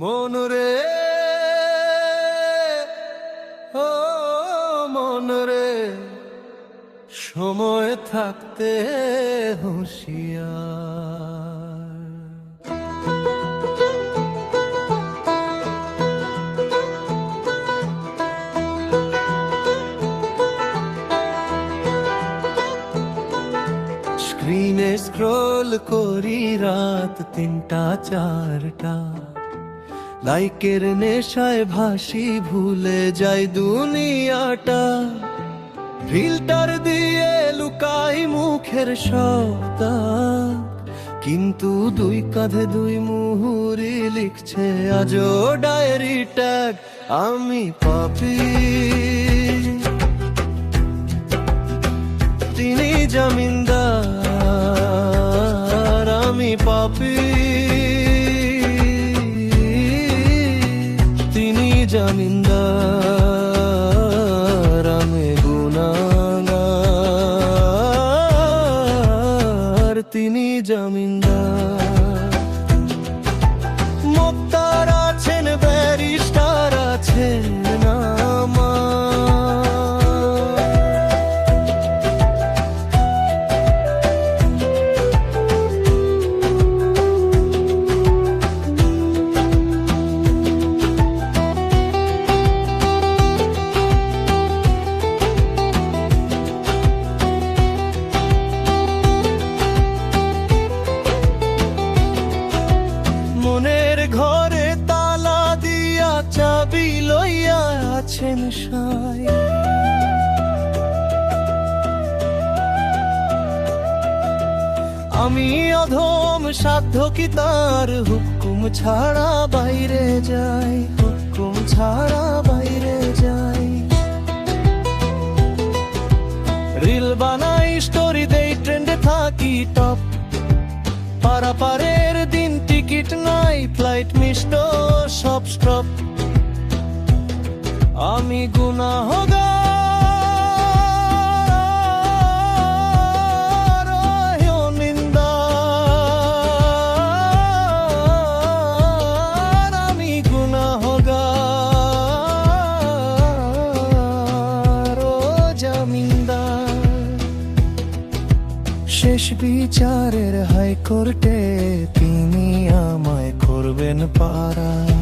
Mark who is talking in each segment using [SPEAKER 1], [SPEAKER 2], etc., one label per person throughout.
[SPEAKER 1] মন রে ও মন রে সময় থাকতে হুঁশিয়ার। স্ক্রিনে স্ক্রোল করি রাত তিনটা চারটা। লাইকের নেশায় ভাসি, ভুলে যাই দুনিয়াটা। ফিল্টার দিয়ে লুকাই মুখের সপ্তা কিন্তু দুই কাঁধে দুই মুহুরি লিখছে আজও ডায়েরি ট্যাগ, আমি পাপি। তিনি জমিনদার আমি অধম সাধ্য কি তার হুকুম ছাড়া বাইরে যাই, হুকুম ছাড়া বাইরে যাই। রিল বানাই স্টোরি দেই ট্রেন্ডে থাকি টপ পারাপারের দিন টিকিট নাই ফ্লাইট মিষ্ট সব স্টপ আমি গুনাহগার ওহ নিন্দার আমি গুনাহগার জমিনদার। বিচারের হাইকোর্টে তিনি আমায় করবেন পারা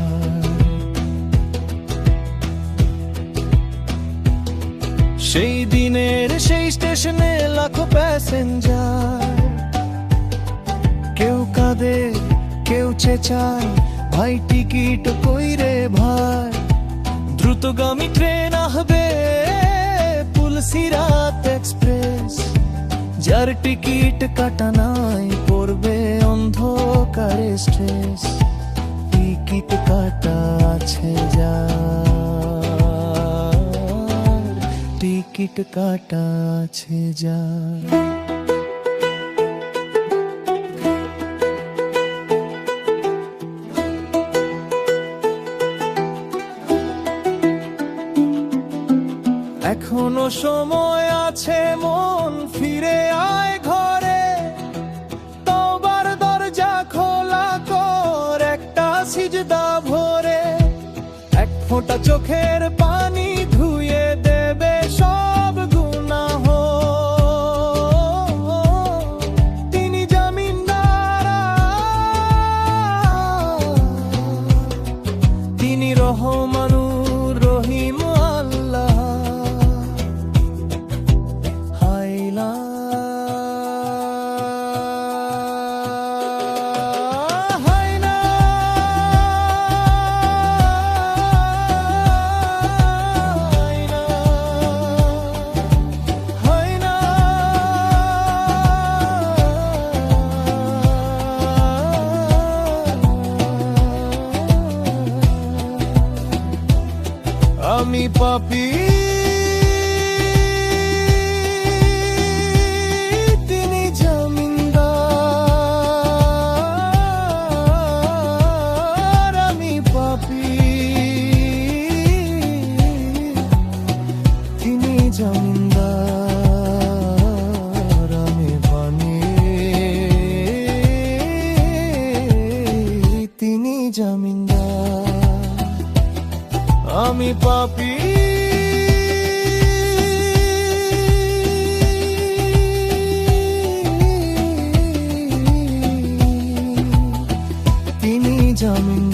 [SPEAKER 1] স্টেশনে লাখো প্যাসেঞ্জার কেউ কাঁদে, কেউ চেঁচায়, ভাই টিকিট কই রে ভাই? দ্রুতগামী ট্রেন আহবে পুলসিরাত এক্সপ্রেস। যার টিকিট কাটা নাই, পড়বে অন্ধকারে স্ট্রেস টিকিট কাটা আছে। টিকিট কাটা আছে যার এখনও সময় আছে, মন ফিরে আয় ঘরে। তবার দরজা খোলা কর, একটা সিজদা ভরে। এক ফোঁটা চোখের পানি deixou. আমি পাপি পাপি তিনি জামিন